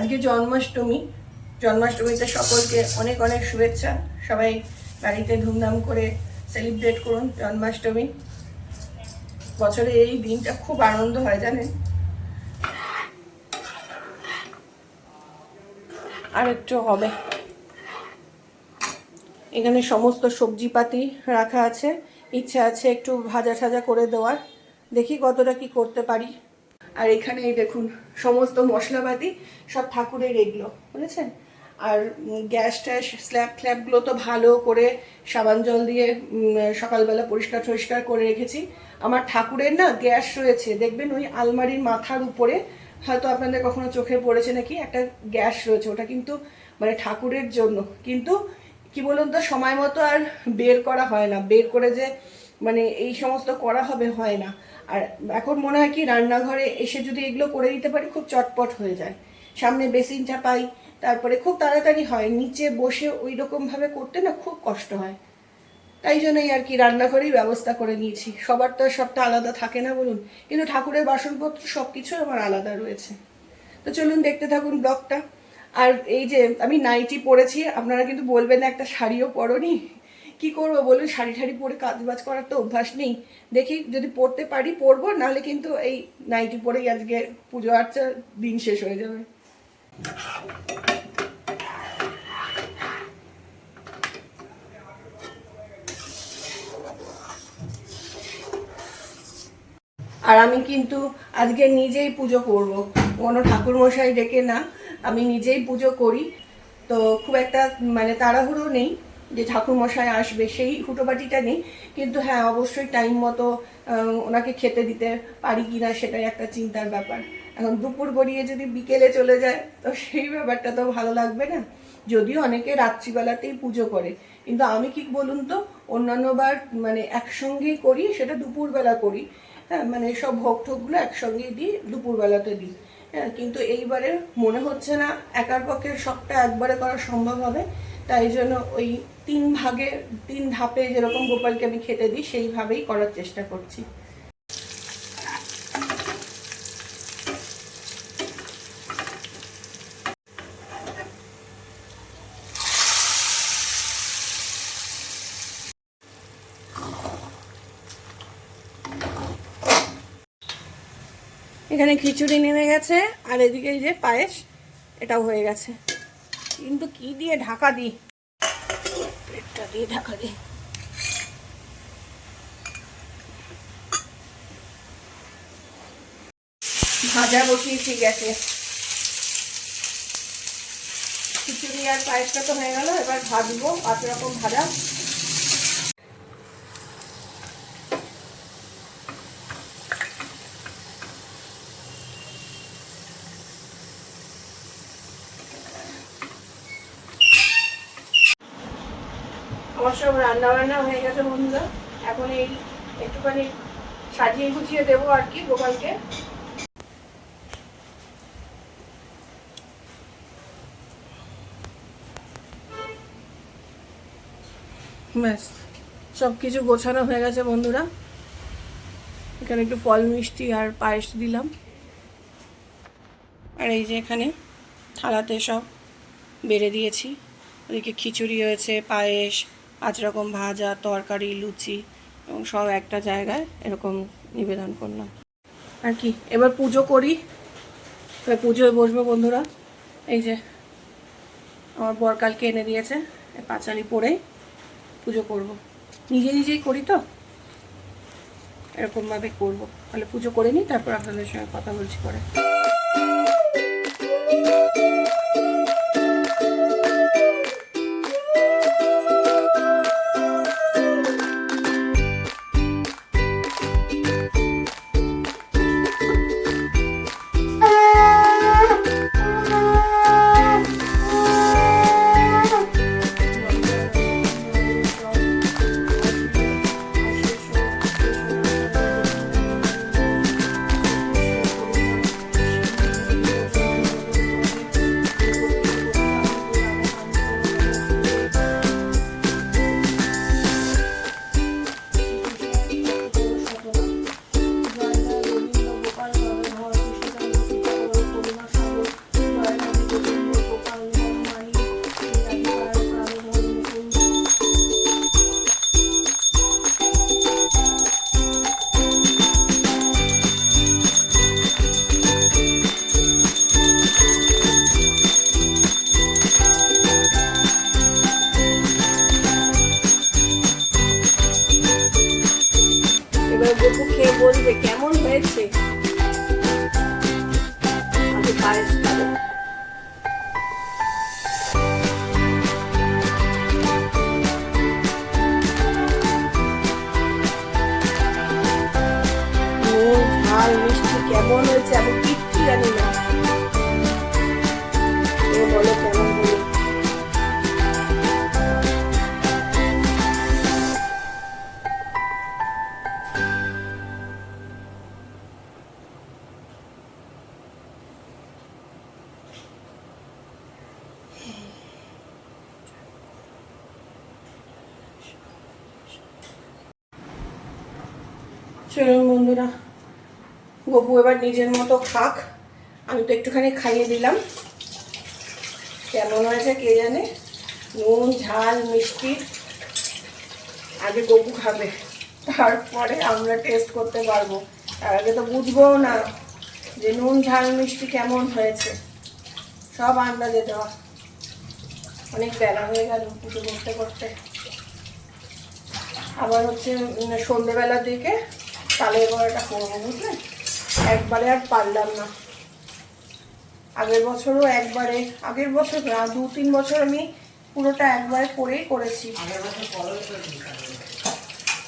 আজকে জন্মাষ্টমী। জন্মাষ্টমীতে সকলকে অনেক অনেক শুভেচ্ছা। সবাই বাড়িতে ধুমধাম করে সেলিব্রেট করুন জন্মাষ্টমী। বছরে এই দিনটা খুব আনন্দ হয় জানেন। আর একটু হবে। এখানে সমস্ত সবজিপাতি রাখা আছে। ইচ্ছা আছে একটু ভাজা টাজা করে দেওয়ার। দেখি কতটা কি করতে পারি। আর এখানে এই দেখুন, সমস্ত মশলাপাতি সব ঠাকুরের এগুলো, বুঝেছেন? আর গ্যাস ট্যাস, স্ল্যাব ফ্ল্যাবগুলো তো ভালো করে সাবান জল দিয়ে সকালবেলা পরিষ্কার টরিষ্কার করে রেখেছি। আমার ঠাকুরের না গ্যাস রয়েছে, দেখবেন ওই আলমারির মাথার উপরে, হয়তো আপনাদের কখনো চোখে পড়েছে নাকি, একটা গ্যাস রয়েছে, ওটা কিন্তু মানে ঠাকুরের জন্য। কিন্তু কি বলুন তো, সময় মতো আর বের করা হয় না। বের করে যে মানে এই সমস্ত করা হবে, হয় না। আর এখন মনে হয় কি, রান্নাঘরে এসে যদি এগুলো করে দিতে পারি, খুব চটপট হয়ে যায়। সামনে বেসিন চাপাই, তারপরে খুব তাড়াতাড়ি হয়। নিচে বসে ওই রকম ভাবে করতে না খুব কষ্ট হয়। তাই জন্যই আর কি রান্নাঘরেই ব্যবস্থা করে নিয়েছি। সবার তো সবটা আলাদা থাকে না বলুন। কিন্তু ঠাকুরের বাসনপত্র সব কিছু আমার আলাদা রয়েছে। তো চলুন দেখতে থাকুন ব্লগটা। আর এই যে আমি নাইটি পরেছি, আপনারা কিন্তু বলবেন একটা শাড়িও পরনি? কি করব বলুন? শাড়ি ঠাড়ি পরে কাজ বাজ করার তো অভ্যাস নেই। দেখি যদি পড়তে পারি পরবো নাহলে কিন্তু এই নাইটি পরেই আজকে পুজো আর্চার দিন শেষ হয়ে যাবে। আর আমি কিন্তু আজকে নিজেই পুজো করব। কোনো ঠাকুর মশাই ডেকে না, আমি নিজেই পুজো করি। তো খুব একটা মানে তাড়াহুড়ো নেই। যে ঠাকুর মশাই আসবে, সেই হুটোপাটিটা নেই। কিন্তু হ্যাঁ অবশ্যই টাইম মতো ওনাকে খেতে দিতে পারি কি না সেটাই একটা চিন্তার ব্যাপার। এখন দুপুর গড়িয়ে যদি বিকেলে চলে যায়, তো সেই ব্যাপারটা তো ভালো লাগবে না। যদিও অনেকে রাত্রিবেলাতেই পুজো করে, কিন্তু আমি কি বলুন তো অন্যান্যবার মানে একসঙ্গেই করি, সেটা দুপুরবেলা করি। হ্যাঁ মানে সব ভোগ ঠোকগুলো একসঙ্গে দিই দুপুরবেলাতে দিই। হ্যাঁ কিন্তু এইবারে মনে হচ্ছে না, একার পক্ষে সবটা একবারে করা সম্ভব হবে। তাই জন্য ওই তিন ভাগে, তিন ধাপে যেরকম গোপালকে আমি খেতে দিই, সেইভাবেই করার চেষ্টা করছি। এখানে খিচুড়ি নেমে গেছে, আর এদিকে যে পায়েস, এটাও হয়ে গেছে। কিন্তু কি দিয়ে ঢাকা দিই প্লেটটা দিয়ে ঢাকা দিই ভাজা বসিয়েছি গ্যাসে। খিচুড়ি আর পায়েসটা তো হয়ে গেল, এবার ভাজবো পাঁচ রকম ভাজা। আমার সব রান্না বান্না হয়ে গেছে বন্ধুরা। এখন এই একটুখানি সাজিয়ে গুছিয়ে দেবো আর কি গোপালকে। ব্যাস সব কিছু গোছানো হয়ে গেছে বন্ধুরা। এখানে একটু ফল, মিষ্টি আর পায়েস দিলাম। আর এই যে এখানে থালাতে সব বেড়ে দিয়েছি। ওদিকে খিচুড়ি হয়েছে, পায়েস পাঁচ রকম ভাজা, তরকারি, লুচি এবং সব একটা জায়গায় এরকম নিবেদন করলাম। আর কি, এবার পুজো করি। এবার পুজোয় বসবো বন্ধুরা। এই যে, আমার বরকালকে এনে দিয়েছে পাঁচালি পরে পুজো করব। নিজে নিজেই করি তো? এরকমভাবে করব। তাহলে পুজো করে নিই, তারপর আপনাদের সঙ্গে কথা বলছি পরে। বলবে কেমন হয়েছে? চলুন বন্ধুরা গপু এবার নিজের মতো খাক। আমি তো একটুখানি খাইয়ে দিলাম। কেমন হয়েছে কে জানে? নুন ঝাল মিষ্টি আগে গপু খাবে। তারপরে আমরা টেস্ট করতে পারব। তার আগে তো বুঝব না যে নুন ঝাল মিষ্টি কেমন হয়েছে। সব আন্দাজে দেওয়া। অনেক বেলা হয়ে গেল পুজো করতে করতে। আবার হচ্ছে উম, সন্ধেবেলার দিকে তালের বড়াটা করব বুঝলেন একবারে আর পারলাম না। আগের বছরও একবারে আগের বছর না দু তিন বছর আমি পুরোটা একবারে করেই করেছি।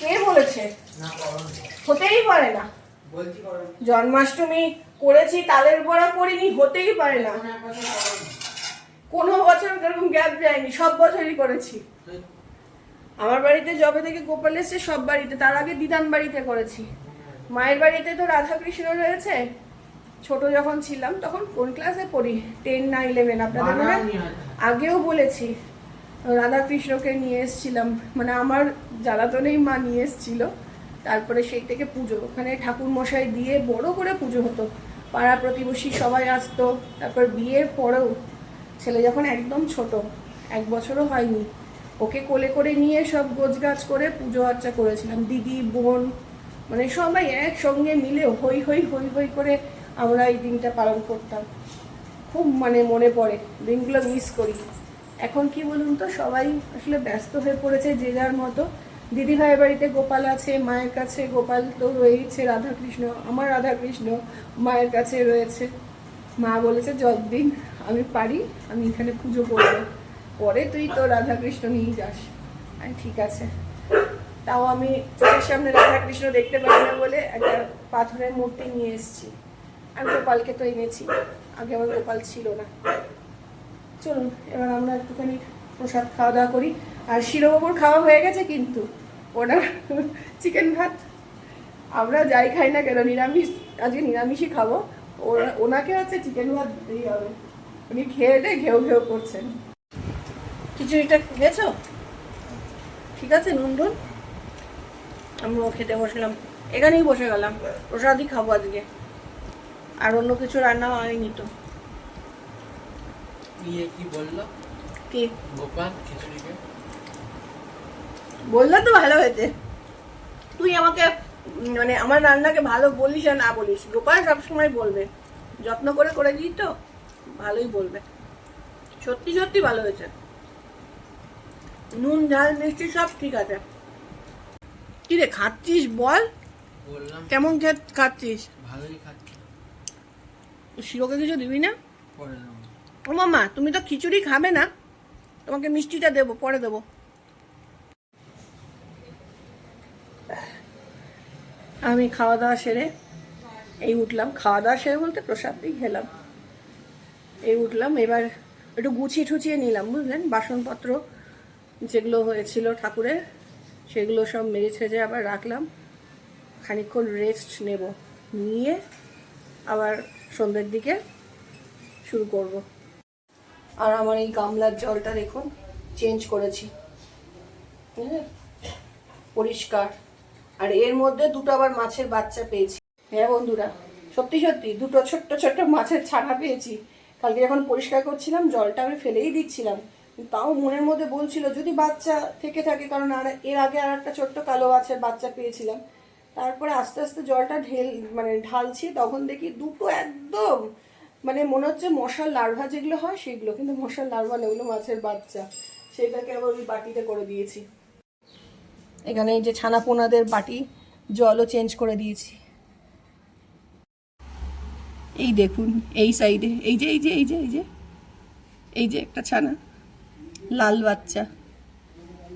কে বলেছে? হতেই পারে না। জন্মাষ্টমী করেছি তালের বড়া করিনি হতেই পারে না। কোনো বছর এরকম গ্যাপ যায়নি সব বছরই করেছি। আমার বাড়িতে যবে থেকে গোপাল এসছে সব বাড়িতে। তার আগে দিদান বাড়িতে করেছি। মায়ের বাড়িতে তো রাধাকৃষ্ণ রয়েছে। ছোট যখন ছিলাম তখন কোন ক্লাসে পড়ি? টেন না ইলেভেন আপনাদের মনে? আগেও বলেছি রাধাকৃষ্ণকে নিয়ে এসেছিলাম। মানে আমার জ্বালাতনেই মা নিয়ে এসেছিল। তারপরে সেই থেকে পুজো। ওখানে ঠাকুর মশাই দিয়ে বড় করে পুজো হতো। পাড়া প্রতিবেশী সবাই আসতো। তারপর বিয়ের পরেও ছেলে যখন একদম ছোট এক বছরও হয়নি ওকে কোলে করে নিয়ে সব গোছগাছ করে পুজো আর্চা করেছিলাম। দিদি, বোন মানে সবাই একসঙ্গে মিলে হই হই হই হই করে আমরা এই দিনটা পালন করতাম। খুব মানে মনে পড়ে, দিনগুলো মিস করি। এখন কি বলুন তো, সবাই আসলে ব্যস্ত হয়ে পড়েছে যে যার মতো। দিদি ভাইয়ের বাড়িতে গোপাল আছে, মায়ের কাছে গোপাল তো রয়েছে রাধাকৃষ্ণ, আমার রাধাকৃষ্ণ মায়ের কাছে রয়েছে। মা বলেছে, যতদিন আমি পারি, আমি এখানে পুজো করব। পরে তুই তো রাধাকৃষ্ণ নিয়ে যাস। ঠিক আছে। তাও আমি চোখের সামনে রাধাকৃষ্ণ দেখতে পারি না বলে একটা পাথরের মূর্তি নিয়ে এসেছি। আমি গোপালকে তো এনেছি। আগে আমার গোপাল ছিল না। চলুন, এবার আমরা একটুখানি প্রসাদ খাওয়া দাওয়া করি। আর শিরবাবুর খাওয়া হয়ে গেছে কিন্তু। ওনার চিকেন ভাত। আমরা যাই খাই না কেন? নিরামিষ, আজকে নিরামিষই খাব। ওনাকে হচ্ছে চিকেন ভাত দিতেই হবে। উনি খেয়ে ঘেউ ঘেউ করছেন। খিচুড়িটা খেয়েছো? ঠিক আছে নুন টুন? আমরাও খেতে বসলাম। এখানেই বসে গেলাম। প্রসাদই খাব আজকে। আর অন্য কিছু রান্না হয়নি তো। ইয়ে কি বলল? কি? গোপাল খিচুড়িকে। বললে তো ভালো হয়েছে। তুই আমাকে মানে আমার রান্নাকে ভালো বলিস আর না বলিস। গোপাল সবসময় বলবে। যত্ন করে করে দিই তো ভালোই বলবে। সত্যি সত্যি ভালো হয়েছে। নুন ঝাল মিষ্টি সব ঠিক আছে। কি রে খাচ্ছিস? বল। বললাম। কেমন খে- খাচ্ছিস? ভালোই খাচ্ছি। শিরোকে কিছু দিবি না? ও মামা তুমি তো খিচুড়ি খাবে না? তোমাকে মিষ্টিটা দেবো পরে দেবো। আমি খাওয়া দাওয়া সেরে এই উঠলাম। খাওয়া দাওয়া সেরে বলতে প্রসাদ দিয়ে খেলাম। এই উঠলাম এবার একটু গুছিয়ে ঠুচিয়ে নিলাম বুঝলেন? বাসনপত্র যেগুলো হয়েছিল ঠাকুরের, সেগুলো সব মেজে ছেজে আবার রাখলাম। খানিকক্ষণ রেস্ট নেব, নিয়ে আবার সন্ধ্যের দিকে শুরু করব। আর আমার এই গামলার জলটা দেখুন চেঞ্জ করেছি। বুঝলেন? পরিষ্কার। আর এর মধ্যে দুটো আবার মাছের বাচ্চা পেয়েছি। হ্যাঁ বন্ধুরা, সত্যি সত্যি, দুটো ছোট্ট ছোট্ট মাছের ছানা পেয়েছি। কালকে যখন পরিষ্কার করছিলাম, জলটা আমি ফেলেই দিচ্ছিলাম। তাও মনের মধ্যে বলছিল, যদি বাচ্চা থেকে থাকে, কারণ আর এর আগে আর একটা ছোট্ট কালো মাছের বাচ্চা পেয়েছিলাম। তারপরে আস্তে আস্তে জলটা ঢেল মানে ঢালছি, তখন দেখি দুটো একদম মানে মনে হচ্ছে মশার লার্ভা যেগুলো হয়, সেগুলো। কিন্তু মশার লার্ভা না ওগুলো মাছের বাচ্চা। সেটাকে আবার ওই বাটিতে করে দিয়েছি। এখানে যে ছানা পোনাদের বাটি, জলও চেঞ্জ করে দিয়েছি। এই দেখুন, এই সাইডে এই যে এই যে এই যে এই যে এই যে একটা ছানা। লাল বাচ্চা।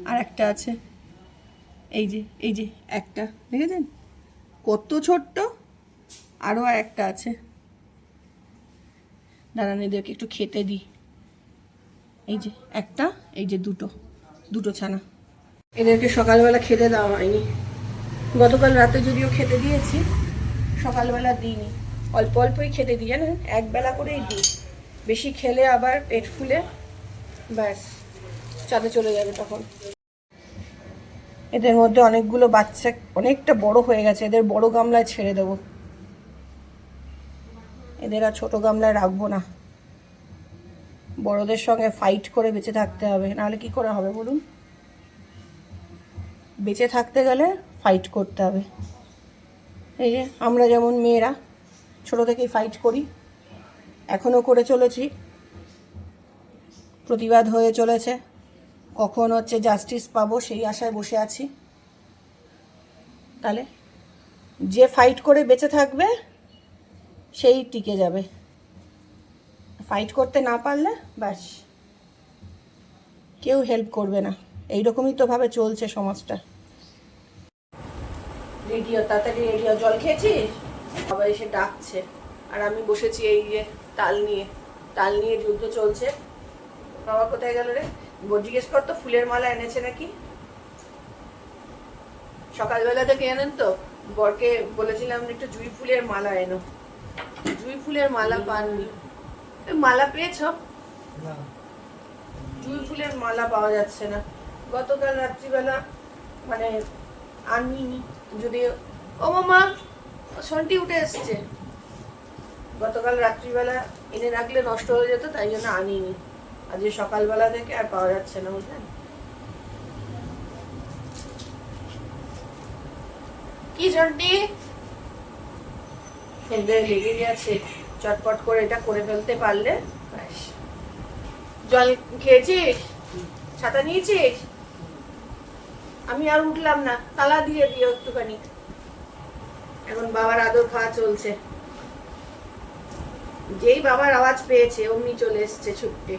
আর একটা আছে। এই যে এই যে একটা, দেখেছেন? কত ছোট্ট আরও আর একটা আছে। দাঁড়ান, এদেরকে একটু খেতে দিই। এই যে একটা, এই যে দুটো দুটো ছানা। এদেরকে সকালবেলা খেতে দেওয়া হয়নি। গতকাল রাতে যদিও খেতে দিয়েছি, সকালবেলা দিইনি। অল্প অল্পই খেতে দিই, জানেন? এক বেলা করেই দিই। বেশি খেলে আবার পেট ফুলে, ব্যাস। চাঁদে চলে যাবে তখন। এদের মধ্যে অনেকগুলো বাচ্চা অনেকটা বড় হয়ে গেছে, এদের বড় গামলায় ছেড়ে দেবো। এদের আর ছোট গামলায় রাখব না। বড়দের সঙ্গে ফাইট করে বেঁচে থাকতে হবে। নাহলে কি করে হবে বলুন? বেঁচে থাকতে গেলে ফাইট করতে হবে। এই যে, আমরা যেমন মেয়েরা ছোট থেকেই ফাইট করি এখনও করে চলেছি। প্রতিবাদ হয়ে চলেছে। কখন হচ্ছে জাস্টিস পাবো সেই আশায় বসে আছি। তাহলে যে ফাইট করে বেঁচে থাকবে, সেই টিকে যাবে। ফাইট করতে না পারলে, ব্যাস। কেউ হেল্প করবে না। এইরকমই তো ভাবে চলছে সমাজটা। রেডিও, তাড়াতাড়ি রেডিও, জল খেয়েছিস? বাবা এসে ডাকছে। আর আমি বসেছি এই যে তাল নিয়ে। তাল নিয়ে যুদ্ধ চলছে। বাবা কোথায় গেল রে? জিজ্ঞেস কর তো ফুলের মালা এনেছে নাকি? সকালবেলা থেকে এনেন তো। বরকে বলেছিলাম একটু জুঁই ফুলের মালা এনো। জুঁই ফুলের মালা পাননি মালা পেয়েছ? জুঁই ফুলের মালা পাওয়া যাচ্ছে না। গতকাল রাত্রিবেলা মানে আনিনি। যদি ও মামা সন্টি উঠে এসছে। গতকাল রাত্রিবেলা এনে রাখলে নষ্ট হয়ে যেত তাই জন্য আনিনি। আজকে সকালবেলা থেকে আর পাওয়া যাচ্ছে না বুঝলেন? কি খেলতে লেগে গেছে চটপট করে এটা করে ফেলতে পারলে জল খেয়েছিস? ছাতা নিয়েছিস? আমি আর উঠলাম না তালা দিয়ে দিও একটুখানি। এখন বাবার আদর খাওয়া চলছে। যেই বাবার আওয়াজ পেয়েছে অমনি চলে এসছে ছুটতে।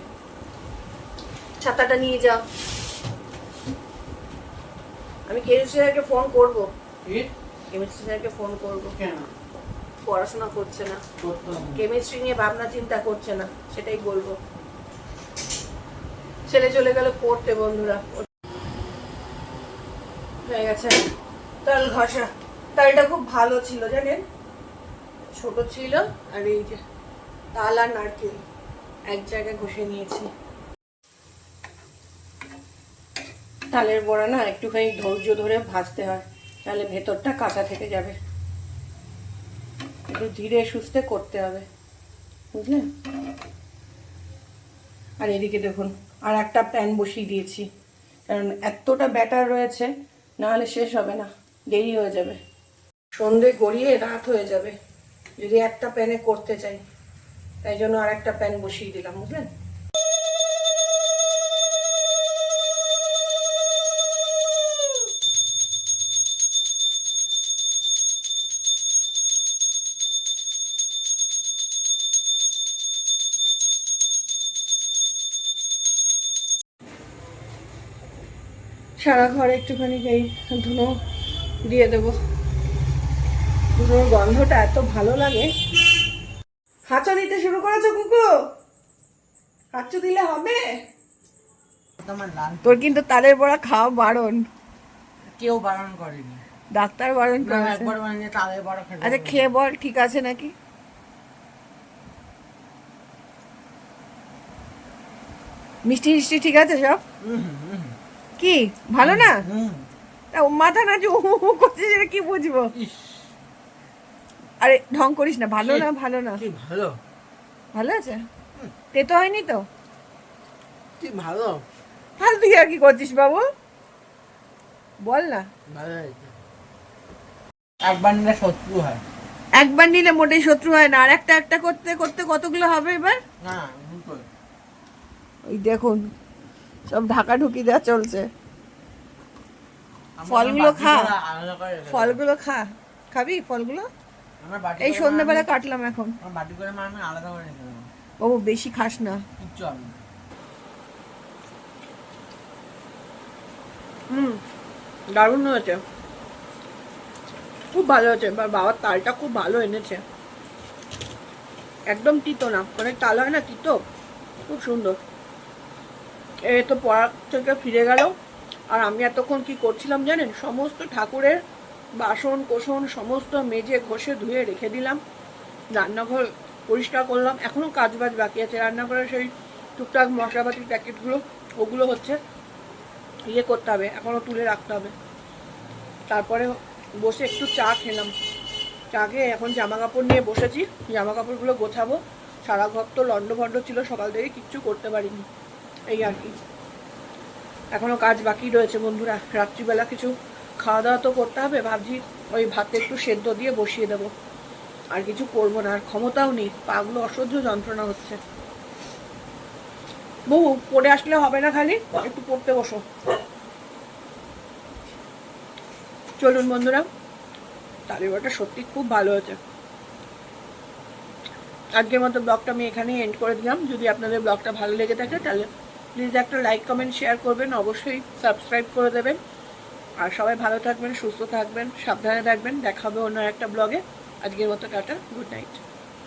ছাতাটা নিয়ে যাও। আমি কেমিস্ট্রি স্যারকে ফোন করব? কেমিস্ট্রি স্যারকে ফোন করব। কেন? পড়াশোনা করছে না। না। কেমিস্ট্রি নিয়ে ভাবনা চিন্তা করছে না সেটাই বলব। ছেলে চলে গেল পড়তে বন্ধুরা। হয়ে গেছে। তাল ঘষা। তালটা খুব ভালো ছিল জানেন? ছোট ছিল আর এই যে তাল আর নারকেল এক জায়গায় ঘষে নিয়েছি। তালের বড়া না একটুখানি ধৈর্য ধরে ভাজতে হয়, তাহলে ভেতরটা কাঁচা থেকে যাবে। একটু ধীরে সুস্থে করতে হবে বুঝলেন আর এদিকে দেখুন, আর একটা প্যান বসিয়ে দিয়েছি, কারণ এতটা ব্যাটার রয়েছে না হলে শেষ হবে না, দেরি হয়ে যাবে। সন্ধে গড়িয়ে রাত হয়ে যাবে, যদি একটা প্যানে করতে চাই, তাই জন্য আর একটা প্যান বসিয়ে দিলাম, বুঝলেন? সারা ঘরে একটুখানি এই ধুনো দিয়ে দেবো। ধুনোর গন্ধটা এত ভালো লাগে। হাঁচা দিতে শুরু করেছ কুকু? হাঁচু দিলে হবে? তোর কিন্তু তালের বড়া খাওয়া বারণ। কেউ বারণ করেনি। ডাক্তার বারণ একবার মানে বড় আচ্ছা খেয়ে বল ঠিক আছে নাকি? মিষ্টি মিষ্টি ঠিক আছে সব? হুম, হুম, হুম, কি? ভালো না? ও মাথা না যে এটা কি বুঝব? আরে ঢং করিস না ভালো না ভালো না। কি ভালো? ভালো আছে? তেতো হয়নি তো? কি ভালো? তাহলে তুই আর কি করছিস বাবু? বল না। একবার নিলে শত্রু হয়। একবার নিলে মোটেই শত্রু হয় না। আর একটা একটা করতে করতে কতগুলো হবে এবার? না ওই দেখুন সব ঢাকা ঢুকি দেওয়া চলছে। ফলগুলো খা। ফলগুলো খা। খাবি ফলগুলো? এই সন্ধ্যেবেলা কাটলাম এখন। ও বেশি খাস না। হুম দারুণ হয়েছে। খুব ভালো হয়েছে। বাবার তালটা খুব ভালো এনেছে। একদম তিতো না। অনেক তাল হয় না তিতো? খুব সুন্দর। এ তো পড়া থেকে ফিরে গেল। আর আমি এতক্ষণ কি করছিলাম জানেন? সমস্ত ঠাকুরের বাসন কোসন সমস্ত মেজে ঘষে ধুয়ে রেখে দিলাম। রান্নাঘর পরিষ্কার করলাম। এখনও কাজ বাজ বাকি আছে। রান্নাঘরের সেই টুকটাক মশলাপাতির প্যাকেটগুলো, ওগুলো হচ্ছে ইয়ে করতে হবে এখনও তুলে রাখতে হবে। তারপরে বসে একটু চা খেলাম। চা খেয়ে এখন জামা কাপড় নিয়ে বসেছি। জামা কাপড়গুলো গোছাবো। সারা ঘর তো লন্ড ভন্ড ছিল, সকাল থেকে কিচ্ছু করতে পারিনি। এই আর কি। এখনও কাজ বাকি রয়েছে বন্ধুরা, রাত্রিবেলা কিছু খাওয়া দাওয়া তো করতে হবে, ভাবছি ওই ভাতে একটু সেদ্ধ দিয়ে বসিয়ে দেবো। আর কিছু করব না, আর ক্ষমতাও নেই, পাগুলো অসহ্য যন্ত্রণা হচ্ছে। বউ, পড়ে আসলে হবে না খালি? একটু পড়তে বসো। চলুন বন্ধুরা তালিবাটা সত্যি খুব ভালো হয়েছে। আজকের মতো ব্লগটা আমি এখানেই এন্ড করে দিলাম। যদি আপনাদের ব্লগটা ভালো লেগে থাকে তাহলে প্লিজ একটা লাইক, কমেন্ট, শেয়ার করবেন, অবশ্যই সাবস্ক্রাইব করে দেবেন। আর সবাই ভালো থাকবেন, সুস্থ থাকবেন, সাবধানে থাকবেন। দেখাবে অন্য একটা ব্লগে। আজকের মতো টাটা, গুড নাইট।